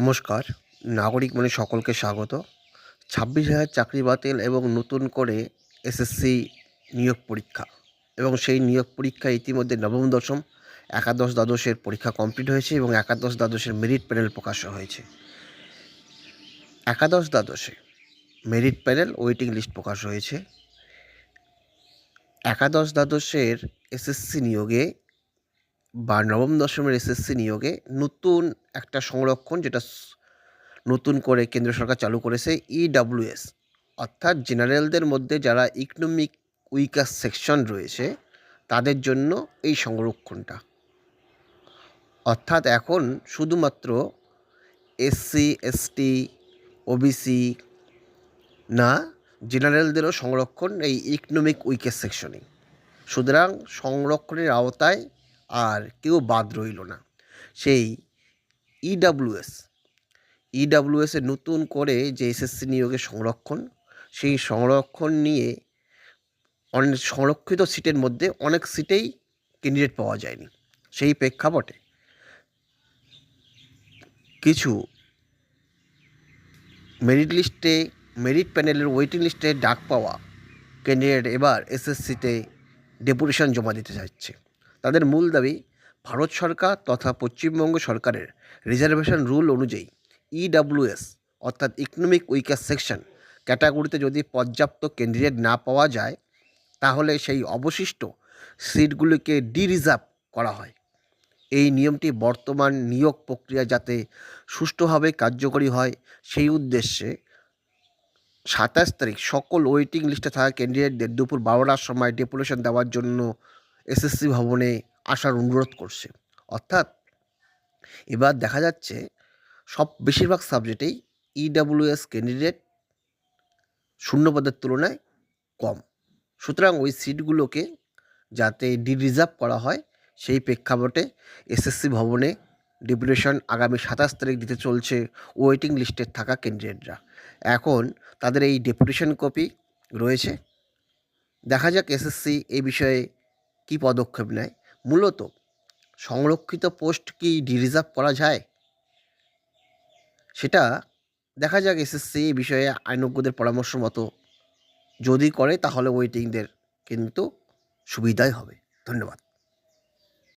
নমস্কার। নাগরিক মনে সকলকে স্বাগত। ছাব্বিশ হাজার চাকরি বাতিল এবং নতুন করে এসএসসি নিয়োগ পরীক্ষা এবং সেই নিয়োগ পরীক্ষা ইতিমধ্যে নবম, দশম, একাদশ, দ্বাদশের পরীক্ষা কমপ্লিট হয়েছে এবং একাদশ, দ্বাদশের মেরিট প্যানেল প্রকাশ হয়েছে। একাদশ, দ্বাদশে মেরিট প্যানেল ওয়েটিং লিস্ট প্রকাশ হয়েছে। একাদশ, দ্বাদশের এসএসসি নিয়োগে বা নবম, দশমের এসএসসি নিয়োগে নতুন একটা সংরক্ষণ যেটা নতুন করে কেন্দ্র সরকার চালু করেছে ইডাব্লিউএস অর্থাৎ জেনারেলদের মধ্যে যারা ইকোনমিক উইকার সেকশন রয়েছে, তাদের জন্য এই সংরক্ষণটা। অর্থাৎ এখন শুধুমাত্র এসসি, এসটি, ওবিসি না, জেনারেলদেরও সংরক্ষণ এই ইকোনমিক উইকের সেকশনে সুতরাং সংরক্ষণের আওতায় আর কেউ বাদ রইল না। সেই ইডাব্লিউএস ইডাব্লিউএসের নতুন করে যে এসএসসি নিয়োগের সংরক্ষণ, সেই সংরক্ষণ নিয়ে অনেক সংরক্ষিত সিটের মধ্যে অনেক সিটেই ক্যান্ডিডেট পাওয়া যায়নি। সেই প্রেক্ষাপটে কিছু মেরিট লিস্টে মেরিট প্যানেলের ওয়েটিং লিস্টে ডাক পাওয়া ক্যান্ডিডেট এবার এসএসসিতে ডেপুটেশন জমা দিতে যাচ্ছে। তাদের মূল দাবি, ভারত সরকার তথা পশ্চিমবঙ্গ সরকারের রিজার্ভেশন রুল অনুযায়ী ইডাব্লিউএস অর্থাৎ ইকোনমিক উইকার সেকশন ক্যাটাগরিতে যদি পর্যাপ্ত ক্যান্ডিডেট না পাওয়া যায়, তাহলে সেই অবশিষ্ট সিটগুলিকে ডি রিজার্ভ করা হয়। এই নিয়মটি বর্তমান নিয়োগ প্রক্রিয়া যাতে সুষ্ঠুভাবে কার্যকরী হয়, সেই উদ্দেশ্যে সাতাশ তারিখ সকল ওয়েটিং লিস্টে থাকা ক্যান্ডিডেটদের দুপুর বারোটার সময় ডেপুটেশন দেওয়ার জন্য এসএসসি ভবনে আসার অনুরোধ করছে। অর্থাৎ এবার দেখা যাচ্ছে সব বেশিরভাগ সাবজেক্টেই ইডাব্লিউএস ক্যান্ডিডেট শূন্যপদের তুলনায় কম। সুতরাং ওই সিটগুলোকে যাতে ডি রিজার্ভ করা হয়, সেই প্রেক্ষাপটে এসএসসি ভবনে ডেপুটেশন আগামী সাতাশ তারিখ দিতে চলছে ওয়েটিং লিস্টে থাকা ক্যান্ডিডেটরা এখন তাদের এই ডেপুটেশন কপি রয়েছে। দেখা যাক এসএসসি এই বিষয়ে কী পদক্ষেপ নেয়? মূলত, সংরক্ষিত পোস্ট কি ডিরিজার্ভ করা যায়? সেটা দেখা যাক এসএসসি এই বিষয়ে আইনজ্ঞদের পরামর্শ মতো যদি করে, তাহলে ওয়েটিংদের কিন্তু সুবিধাই হবে। ধন্যবাদ।